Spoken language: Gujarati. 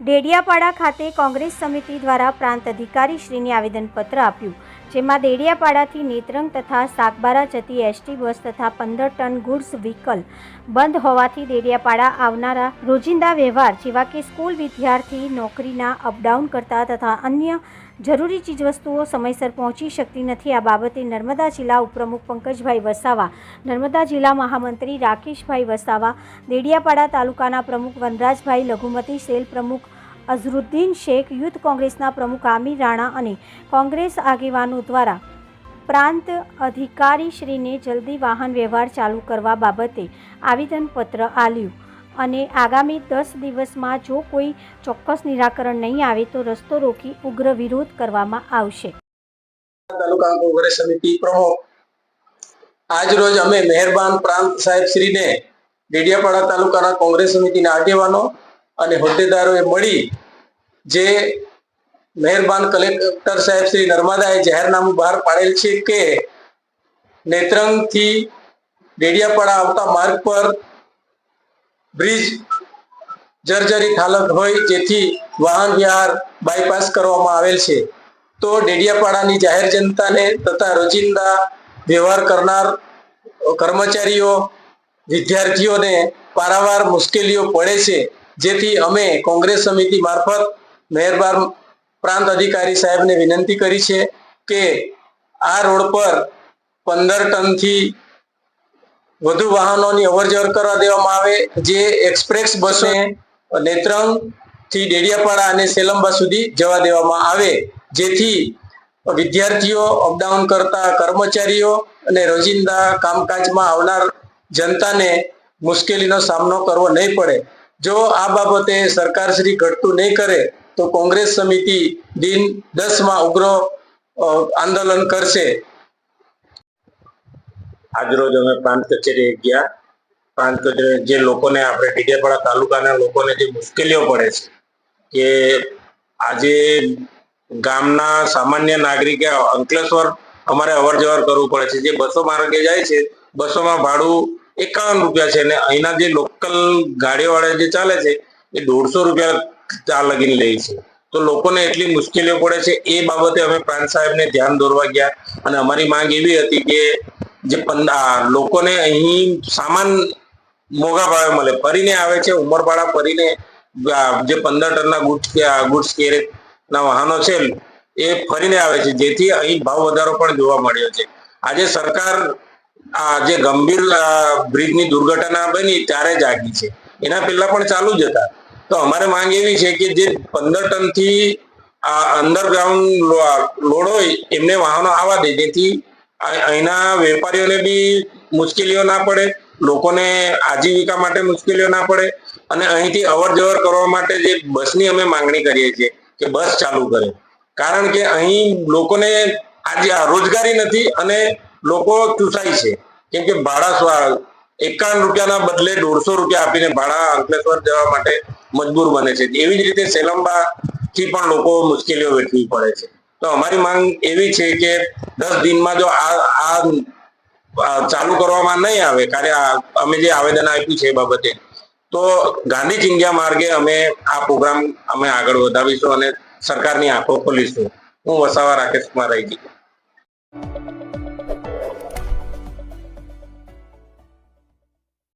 ડેડિયાપાડા ખાતે કોંગ્રેસ સમિતિ દ્વારા પ્રાંત અધિકારી શ્રીને આવેદનપત્ર આપ્યું, જેમાં ડેડિયાપાડાથી નેત્રંગ તથા સાગબારા જતી એસટી બસ તથા પંદર ટન ગુડ્સ વ્હીકલ બંધ હોવાથી ડેડિયાપાડા આવનારા રોજિંદા વ્યવહાર, જેવા કે સ્કૂલ વિદ્યાર્થી નોકરીના અપડાઉન કરતા તથા અન્ય જરૂરી ચીજવસ્તુઓ સમયસર પહોંચી શકતી નથી. આ બાબતે નર્મદા જિલ્લા ઉપપ્રમુખ પંકજભાઈ વસાવા, નર્મદા જિલ્લા મહામંત્રી રાકેશભાઈ વસાવા, દેડિયાપાડા તાલુકાના પ્રમુખ વનરાજભાઈ લઘુમતી, સેલ પ્રમુખ અઝરુદ્દીન શેખ, યુથ કોંગ્રેસના પ્રમુખ આમિર રાણા અને કોંગ્રેસ આગેવાનો દ્વારા પ્રાંત અધિકારીશ્રીને જલ્દી વાહન વ્યવહાર ચાલુ કરવા બાબતે આવેદનપત્ર આલ્યું અને આગામી દસ દિવસમાં જો કોઈ ચોક્કસ નિરાકરણ નહીં આવે તો રસ્તો રોકી ઉગ્ર વિરોધ કરવામાં આવશે. તાલુકા કોંગ્રેસ સમિતિ પ્રમુખ, આજ રોજ અમે મહેરબાન પ્રાંત સાહેબ શ્રીને ડેડિયાપાડા તાલુકાના કોંગ્રેસ સમિતિના આગેવાનો અને હોદ્દેદારોએ મળી જે મહેરબાન કલેક્ટર સાહેબ શ્રી નર્મદાએ જાહેરનામું બહાર પાડેલ છે કે નેત્રંગથી ડેડિયાપાડા આવતા માર્ગ પર બ્રિજ જર્જરિત હાલત હોય જેથી વાહન વ્યવહાર બાયપાસ કરવામાં આવેલ છે. તો ડેડિયાપાડાની જાહેર જનતાને તથા રોજિંદા વ્યવહાર કરનાર કર્મચારીઓ, વિદ્યાર્થીઓને પારાવાર મુશ્કેલીઓ પડે છે. જેથી અમે કોંગ્રેસ સમિતિ મારફત મહેરબાર પ્રાંત અધિકારી સાહેબને વિનંતી કરી છે કે આ રોડ પર પંદર ટનથી વધુ વાહનોની અવરજવર કરવા દેવામાં આવે, જે એક્સપ્રેસ બસો નેત્રંગથી ડેડિયાપાડા અને સેલંબા સુધી જવા દેવામાં આવે. જેથી વિદ્યાર્થીઓ અપડાઉન કરતા કર્મચારીઓ અને રોજિંદા કામકાજમાં આવનાર જનતાને મુશ્કેલીનો સામનો કરવો નહીં પડે. જો આ બાબતે સરકાર શ્રી ઘટતું નહીં કરે, તો કોંગ્રેસ સમિતિ દિન દસમાં ઉગ્ર આંદોલન કરશે. આજરોજ અમે પ્રાંત કચેરીએ ગયા. પ્રાંત કચેરી જે લોકોને આપણે ડીડિયાપાડા તાલુકાના લોકોને જે મુશ્કેલીઓ પડે છે કે આજે ગામના સામાન્ય નાગરિકે અંકલેશ્વર અમારે અવર જવર કરવું પડે છે. જે બસો માર્ગે જાય છે, બસોમાં ભાડું એકાવન રૂપિયા છે અને અહીંના જે લોકલ ગાડીઓવાળા જે ચાલે છે, એ દોઢસો રૂપિયા ચા લગીને લે છે. તો લોકોને એટલી મુશ્કેલીઓ પડે છે. એ બાબતે અમે પ્રાંત સાહેબને ધ્યાન દોરવા ગયા અને અમારી માંગ એવી હતી કે જે લોકોને અહીં સામાન મોંઘા ભાવે મળે. ફરીને આવે છે ઉમરપાડા ફરીને જે પંદર ટનના ગુડ્સ ગુડ્સ કેરેટના વાહનો છે, એ ફરીને આવે છે. જેથી અહીં ભાવ વધારો પણ જોવા મળ્યો છે. આજે સરકાર આ જે ગંભીર બ્રિજની દુર્ઘટના બની ત્યારે જાગી છે. એના પહેલા પણ ચાલુ જ હતા. તો અમારે માંગ એવી છે કે જે પંદર ટનથી અંડરગ્રાઉન્ડ લોડ હોય, એમને વાહનો આવવા દે. જેથી અહીંના વેપારીઓને બી મુશ્કેલીઓ ના પડે, લોકોને આજીવિકા માટે મુશ્કેલીઓ ના પડે અને અહીંથી અવર જવર કરવા માટે જે બસની અમે માંગણી કરીએ છીએ કે બસ ચાલુ કરે. કારણ કે અહીં લોકોને આજે રોજગારી નથી અને લોકો ચૂસાય છે. કેમ કે ભાડા એકાવન રૂપિયાના બદલે દોઢસો રૂપિયા આપીને ભાડા અંકલેશ્વર જવા માટે મજબૂર બને છે. એવી જ રીતે સેલંબા થી પણ લોકો મુશ્કેલીઓ વેઠવી પડે છે. તો અમારી માંગ એવી છે કે દસ દિનમાં જો આ આ ચાલુ કરવામાં નહીં આવે, કાર્ય, અમે જે આવેદન આપ્યું છે એ બાબતે, તો ગાંધી ચિંગ્યા માર્ગે અમે આ પ્રોગ્રામ અમે આગળ વધાવીશું અને સરકારની આંખો ખોલીશું. હું વસાવા રાકેશ કુમાર રાયજી